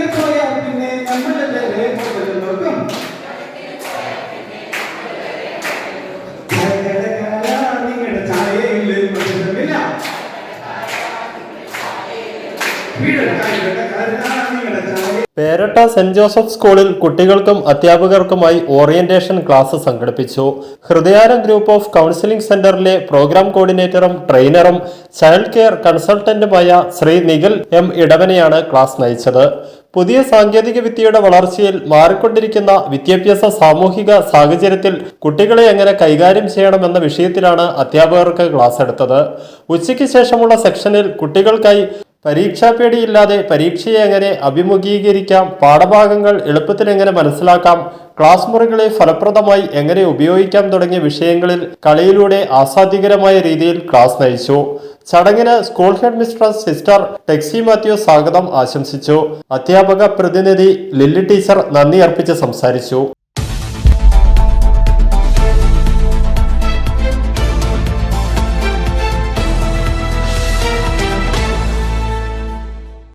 ചടങ്ങിന് പോയാൽ പിന്നെ നമ്മളല്ലേ മുതൽ നോക്കും നിങ്ങളുടെ ചായയിൽ മധുരമില്ല നിങ്ങളുടെ ചായ പേരട്ട സെന്റ് ജോസഫ് സ്കൂളിൽ കുട്ടികൾക്കും അധ്യാപകർക്കുമായി ഓറിയന്റേഷൻ ക്ലാസ് സംഘടിപ്പിച്ചു. ഹൃദയാരം ഗ്രൂപ്പ് ഓഫ് കൗൺസിലിംഗ് സെന്ററിലെ പ്രോഗ്രാം കോർഡിനേറ്ററും ട്രെയിനറും ചൈൽഡ് കെയർ കൺസൾട്ടന്റുമായ ശ്രീ നിഖിൽ എം ഇടവനെയാണ് ക്ലാസ് നയിച്ചത്. പുതിയ സാങ്കേതിക വിദ്യയുടെ വളർച്ചയിൽ മാറിക്കൊണ്ടിരിക്കുന്ന വിദ്യാഭ്യാസ സാമൂഹിക സാഹചര്യത്തിൽ കുട്ടികളെ എങ്ങനെ കൈകാര്യം ചെയ്യണമെന്ന വിഷയത്തിലാണ് അധ്യാപകർക്ക് ക്ലാസ് എടുത്തത്. ഉച്ചയ്ക്ക് ശേഷമുള്ള സെക്ഷനിൽ കുട്ടികൾക്കായി പരീക്ഷാപേടിയില്ലാതെ പരീക്ഷയെ എങ്ങനെ അഭിമുഖീകരിക്കാം? പാഠഭാഗങ്ങൾ എളുപ്പത്തിൽ എങ്ങനെ മനസ്സിലാക്കാം? ക്ലാസ് മുറികളെ ഫലപ്രദമായി എങ്ങനെ ഉപയോഗിക്കാം തുടങ്ങിയ വിഷയങ്ങളിൽ കളിയിലൂടെ ആസ്വാദ്യകരമായ രീതിയിൽ ക്ലാസ് നയിച്ചു. ചടങ്ങിന് school head mistress sister Texy Mathew സ്വാഗതം ആശംസിച്ചു. അധ്യാപക പ്രതിനിധി ലില്ലി ടീച്ചർ നന്ദി അർപ്പിച്ച് സംസാരിച്ചു.